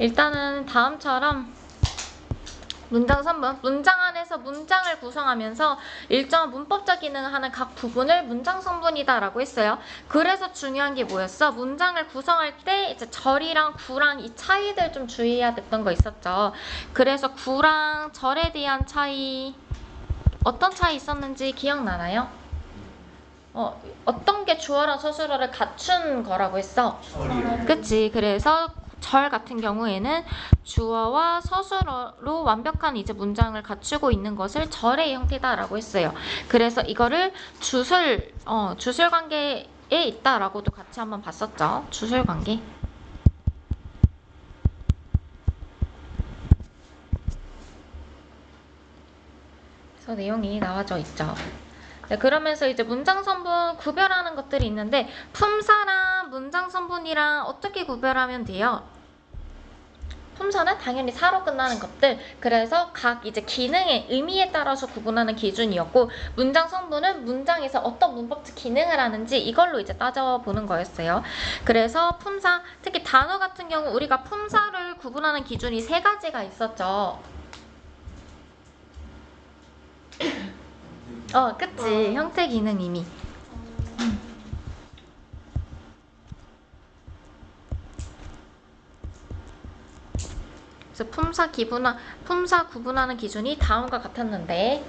일단은 다음처럼 문장 선문, 문장 안에서 문장을 구성하면서 일정한 문법적 기능을 하는 각 부분을 문장 성분이다 라고 했어요. 그래서 중요한 게 뭐였어? 문장을 구성할 때 이제 절이랑 구랑 이 차이들 좀 주의해야 됐던 거 있었죠. 그래서 구랑 절에 대한 차이 어떤 차이 있었는지 기억나나요? 어, 어떤 게 주어랑 서술어를 갖춘 거라고 했어? 그치. 그래서 절 같은 경우에는 주어와 서술어로 완벽한 이제 문장을 갖추고 있는 것을 절의 형태다라고 했어요. 그래서 이거를 주술, 어, 주술 관계에 있다라고도 같이 한번 봤었죠. 주술 관계. 그래서 내용이 나와져 있죠. 네, 그러면서 이제 문장 성분 구별하는 것들이 있는데 품사랑 문장 성분이랑 어떻게 구별하면 돼요? 품사는 당연히 사로 끝나는 것들 그래서 각 이제 기능의 의미에 따라서 구분하는 기준이었고 문장 성분은 문장에서 어떤 문법적 기능을 하는지 이걸로 이제 따져보는 거였어요. 그래서 품사 특히 단어 같은 경우 우리가 품사를 구분하는 기준이 세 가지가 있었죠. 어, 그치. 형태, 기능, 의미. 그래서 품사 기분하, 품사 구분하는 기준이 다음과 같았는데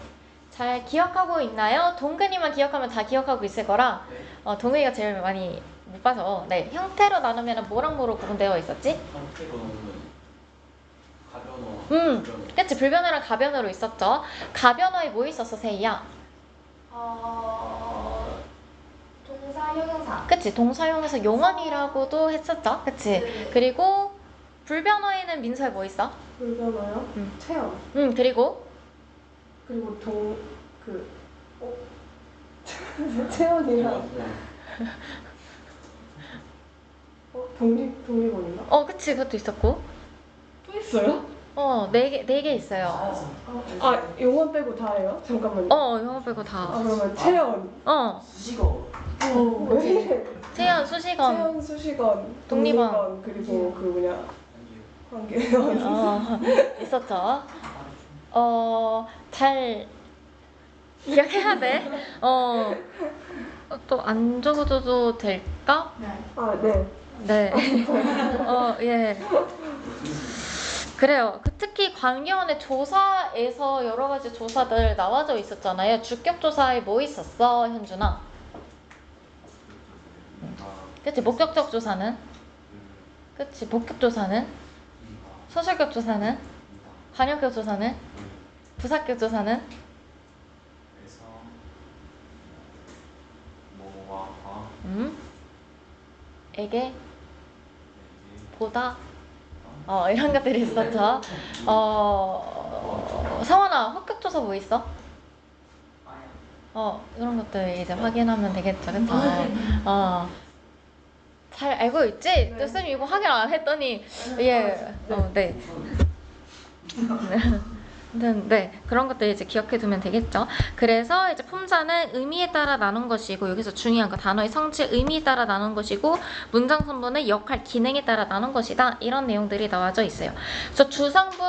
잘 기억하고 있나요? 동근이만 기억하면 다 기억하고 있을 거라 네. 어, 동근이가 제일 많이 못 봐서 네 형태로 나누면 뭐랑 뭐로 구분되어 있었지? 형태로는 가변어, 음. 불변어. 그치 불변어랑 가변어로 있었죠. 가변어에 뭐 있었어 세이야? 어, 동사, 형용사. 그치 동사용에서 용언이라고도 했었죠. 그치 네. 그리고 불변어에는 민서에 뭐 있어? 불변어요? 음. 체험. 음 그리고 그리고 동, 그, 어? 체험이랑, 어? 독립, 독립원인가? 어 그치 그것도 있었고 또 있어요? 어네 개네개 있어요. 아, 아, 용어 빼고 다예요? 잠깐만요. 어 영어 빼고 아, 다. 그러면 체험. 어 수식어. 어, 왜 이래? 채연 수식원. 체험, 수식원, 독립원. 독립원, 그리고 그 뭐냐. 관계원. 어 있었죠. 어잘 기억해야 돼. 어 또 안 적어줘도 될까? 아, 네. 네. 어, 예. 그래요. 그 특히 관계원의 조사에서 여러 가지 조사들 나와져 있었잖아요. 주격 조사에 뭐 있었어, 현준아? 아, 그치, 목격적 조사는? 그치, 목격 조사는? 소설격 조사는? 관용격 조사는? 부사격 조사는? 그래서 뭐와 과, 음? 에게, 보다, 어, 이런 것들이 있었죠. 어, 성원아, 합격 조사 뭐 있어? 어, 이런 것들 이제 확인하면 되겠죠, 그쵸? 어. 잘 알고 있지? 또 쌤이 이거 확인 안 했더니, 예, 어, 네. 네, 네, 그런 것들 이제 기억해 두면 되겠죠. 그래서 이제 품사는 의미에 따라 나눈 것이고, 여기서 중요한 거 단어의 성질 의미에 따라 나눈 것이고, 문장 선분은 역할 기능에 따라 나눈 것이다. 이런 내용들이 나와져 있어요. 그래서 주성분,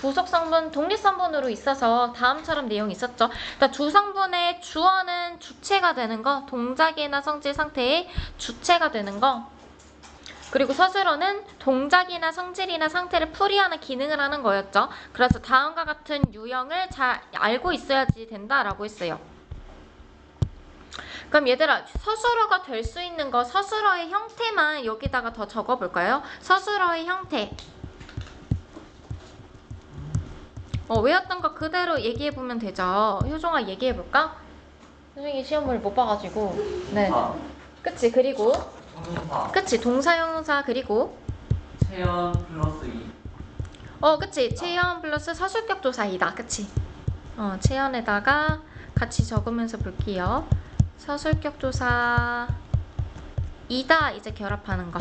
부속 성분, 독립 성분으로 있어서 다음처럼 내용이 있었죠. 그러니까 주성분의 주어는 주체가 되는 거, 동작이나 성질 상태의 주체가 되는 거. 그리고 서술어는 동작이나 성질이나 상태를 풀이하는 기능을 하는 거였죠. 그래서 다음과 같은 유형을 잘 알고 있어야지 된다라고 했어요. 그럼 얘들아 서술어가 될 수 있는 거 서술어의 형태만 여기다가 더 적어볼까요? 서술어의 형태. 어, 외웠던 거 그대로 얘기해 보면 되죠. 효종아 얘기해 볼까? 효종이 시험을 못 봐가지고. 네. 아, 그치 그리고? 형용사, 그치 동사 형용사 그리고? 체연 플러스 이. 어 그치. 체연 플러스 서술격 조사이다. 그치. 어 체연에다가 같이 적으면서 볼게요. 서술격 조사 이다. 이제 결합하는 거.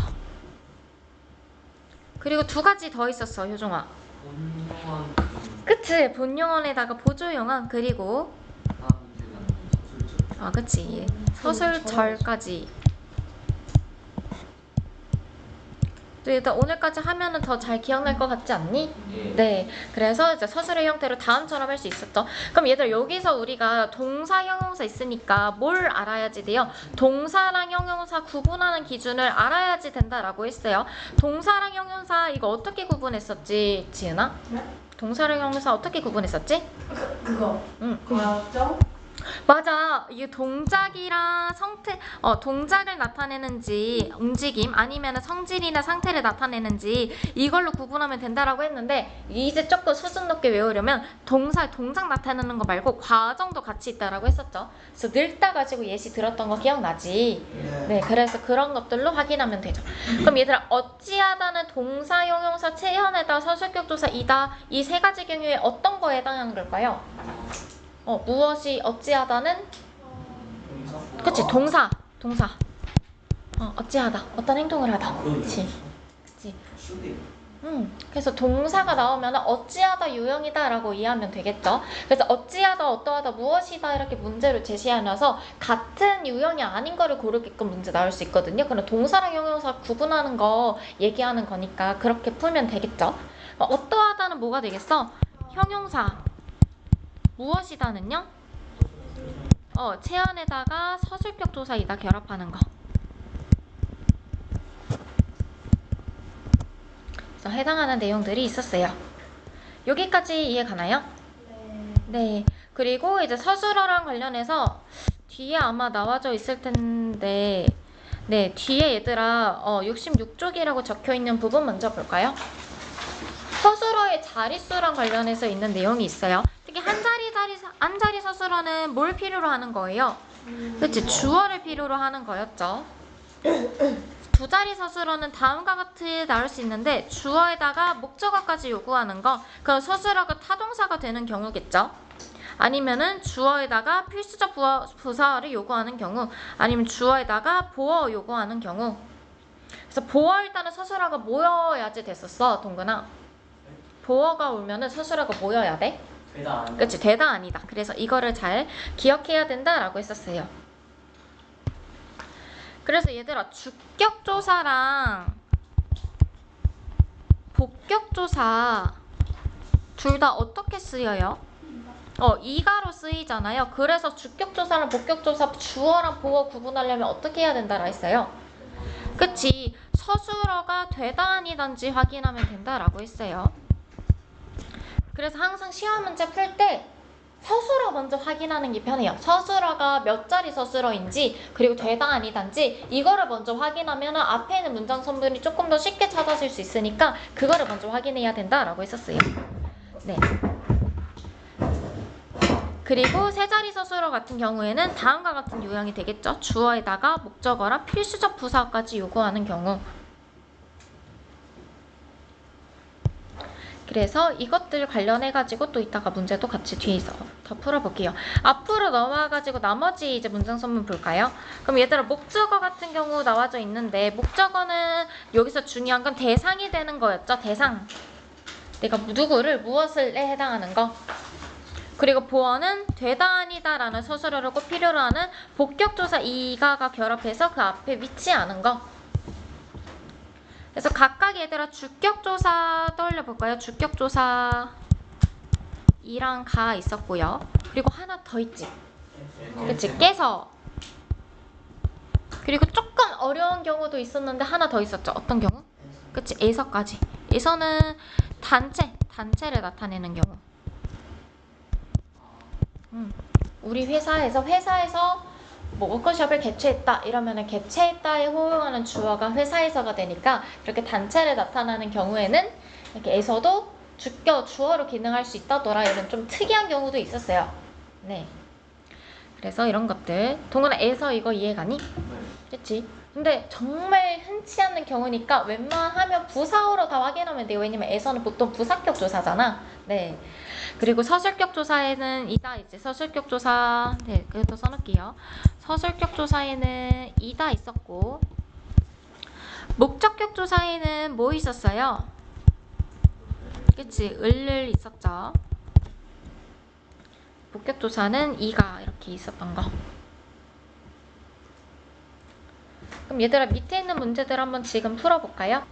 그리고 두 가지 더 있었어 효종아 본용한 그치 본용언에다가 보조용언 그리고 아 그치. 서술절까지 일단 오늘까지 하면은 더 잘 기억날 것 같지 않니? 예. 네. 그래서 이제 서술의 형태로 다음처럼 할 수 있었죠. 그럼 얘들 여기서 우리가 동사 형용사 있으니까 뭘 알아야지 돼요? 동사랑 형용사 구분하는 기준을 알아야지 된다라고 했어요. 동사랑 형용사 이거 어떻게 구분했었지, 지은아? 네? 동사랑 형용사 어떻게 구분했었지? 그거. 응. 과정? 맞아. 이게 동작이랑 성태, 어, 동작을 나타내는지 움직임 아니면 성질이나 상태를 나타내는지 이걸로 구분하면 된다라고 했는데 이제 조금 수준 높게 외우려면 동사, 동작 나타내는 거 말고 과정도 같이 있다라고 했었죠. 그래서 늙다 가지고 예시 들었던 거 기억나지? 네, 그래서 그런 것들로 확인하면 되죠. 그럼 얘들아, 어찌하다는 동사, 형용사, 체현에다 서술격 조사 이다 이 세 가지 경우에 어떤 거에 해당하는 걸까요? 어, 무엇이 어찌하다는? 그치 동사 동사. 어 어찌하다 어떤 행동을 하다. 그치 그치. 음 그래서 동사가 나오면 어찌하다 유형이다 라고 이해하면 되겠죠? 그래서 어찌하다 어떠하다 무엇이다 이렇게 문제를 제시하면서 같은 유형이 아닌 거를 고르게끔 문제 나올 수 있거든요. 그럼 동사랑 형용사 구분하는 거 얘기하는 거니까 그렇게 풀면 되겠죠? 어, 어떠하다는 뭐가 되겠어? 형용사 무엇이다는요 어, 체안에다가 서술격 조사이다 결합하는 거. 그래서 해당하는 내용들이 있었어요. 여기까지 이해 가나요? 네. 그리고 이제 서술어랑 관련해서 뒤에 아마 나와져 있을 텐데, 네, 뒤에 얘들아, 어, 66쪽이라고 적혀 있는 부분 먼저 볼까요? 서술어의 자릿수랑 관련해서 있는 내용이 있어요. 특히 한 자리 자리 한 자리 서술어는 뭘 필요로 하는 거예요? 그치 주어를 필요로 하는 거였죠. 두 자리 서술어는 다음과 같이 나올 수 있는데 주어에다가 목적어까지 요구하는 거 그럼 서술어가 타동사가 되는 경우겠죠. 아니면은 주어에다가 필수적 부어, 부사어를 요구하는 경우 아니면 주어에다가 보어 요구하는 경우 그래서 보어 일단은 서술어가 모여야지 됐었어 동근아 보어가 오면은 서술어가 모여야 돼 되다 아니다. 그치 되다 아니다. 그래서 이거를 잘 기억해야 된다라고 했었어요. 그래서 얘들아 주격 조사랑 복격 조사 둘 다 어떻게 쓰여요? 어 이가로 쓰이잖아요. 그래서 주격조사랑 복격조사 주어랑 보어 구분하려면 어떻게 해야 된다라 했어요? 그치. 서술어가 되다 아니단지 확인하면 된다라고 했어요 그래서 항상 시험 문제 풀 때 서술어 먼저 확인하는 게 편해요. 서술어가 몇 자리 서술어인지 그리고 되다 아니단지 이거를 먼저 확인하면 앞에 있는 문장 선분이 조금 더 쉽게 찾아질 수 있으니까 그거를 먼저 확인해야 된다라고 했었어요. 네. 그리고 세 자리 서술어 같은 경우에는 다음과 같은 유형이 되겠죠. 주어에다가 목적어랑 필수적 부사까지 요구하는 경우. 그래서 이것들 관련해가지고 또 이따가 문제도 같이 뒤에서 더 풀어볼게요. 앞으로 넘어와가지고 나머지 이제 문장 선문 볼까요? 그럼 얘들아 목적어 같은 경우 나와져 있는데 목적어는 여기서 중요한 건 대상이 되는 거였죠. 대상. 내가 누구를 무엇을에 해당하는 거. 그리고 보어는 되다 아니다 라는 서술어를 꼭 필요로 하는 복격조사 이가가 결합해서 그 앞에 위치하는 거. 그래서 각각 얘들아 주격조사 떠올려 볼까요? 주격조사 이랑 가 있었고요. 그리고 하나 더 있지. 그치? 깨서. 그리고 조금 어려운 경우도 있었는데 하나 더 있었죠. 어떤 경우? 그치? 에서까지. 에서는 단체, 단체를 나타내는 경우. 음. 우리 회사에서 회사에서 뭐 워크숍을 개최했다 이러면은 개최했다에 호응하는 주어가 회사에서가 되니까 그렇게 단체를 나타나는 경우에는 이렇게 에서도 주격 주어로 기능할 수 있다더라 이런 좀 특이한 경우도 있었어요. 네. 그래서 이런 것들 동근아 에서 이거 이해가니? 그렇지. 근데 정말 흔치 않는 경우니까 웬만하면 부사어로 다 확인하면 돼요. 왜냐면 에서는 보통 부사격 조사잖아. 네. 그리고 서술격 조사에는 이다 이제 서술격 조사 네 그것도 써놓을게요. 서술격 조사에는 이다 있었고 목적격 조사에는 뭐 있었어요? 그치 을을 있었죠. 목격 조사는 이가 이렇게 있었던 거. 그럼 얘들아 밑에 있는 문제들 한번 지금 풀어볼까요?